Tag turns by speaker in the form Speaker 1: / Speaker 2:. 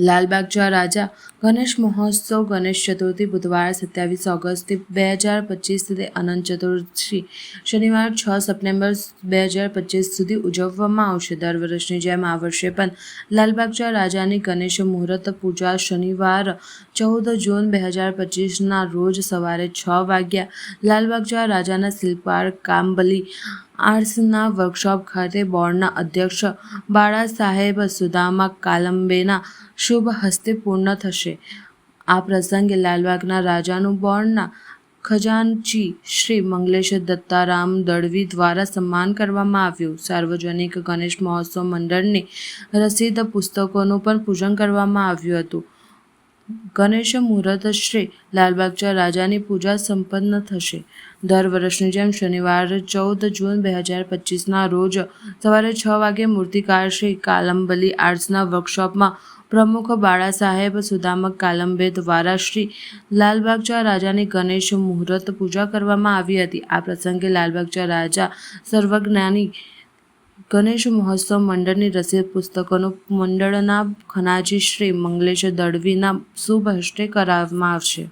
Speaker 1: લાલબાગચા રાજા ગણેશ મહોત્સવ ગણેશ ચતુર્થી બુધવાર સત્યાવીસ ઓગસ્ટથી બે હજાર પચીસથી અનંત ચતુર્થી શનિવાર છ સપ્ટેમ્બર બે હજાર પચીસ સુધી ઉજવવામાં આવશે. દર વર્ષની જેમ આ વર્ષે પણ લાલબાગજા રાજાની ગણેશ મુહૂર્ત પૂજા શનિવાર ચૌદ જૂન બે હજાર પચીસના રોજ સવારે છ વાગ્યા લાલબાગજા રાજાના શિલ્પાર કામબલી આર્ટ્સના વર્કશોપ ખાતે બોર્ડના અધ્યક્ષ બાળા સાહેબ સુદામા કાલંબેના શુભ હસ્તે પૂર્ણ થશે. આ પ્રસંગે લાલબાગના રાજાનું બોર્ડના ખજાનચી શ્રી મંગલેશ દત્તારામ દળવી દ્વારા સન્માન કરવામાં આવ્યું. સાર્વજનિક ગણેશ મહોત્સવ મંડળની રસીદ પુસ્તકોનું પણ પૂજન કરવામાં આવ્યું હતું. ગણેશ મુહૂર્ત શ્રી લાલબાગચા રાજાની પૂજા સંપન્ન થશે. દર વર્ષની જેમ શનિવાર ચૌદ જૂન બે હજાર પચીસના રોજ સવારે છ વાગે મૂર્તિકાર શ્રી કાલંબલી આર્ટ્સના વર્કશોપમાં પ્રમુખ બાળા સાહેબ સુદામક કાલંબે દ્વારા શ્રી લાલબાગચા રાજાની ગણેશ મુહૂર્ત પૂજા કરવામાં આવી હતી. આ પ્રસંગે લાલબાગચા રાજા સર્વજ્ઞાની ગણેશ મહોત્સવ મંડળની રસીદ પુસ્તકોનું મંડળના ખનાજી શ્રી મંગલેશ દળવીના શુભ હસ્તે કરાવવામાં આવશે.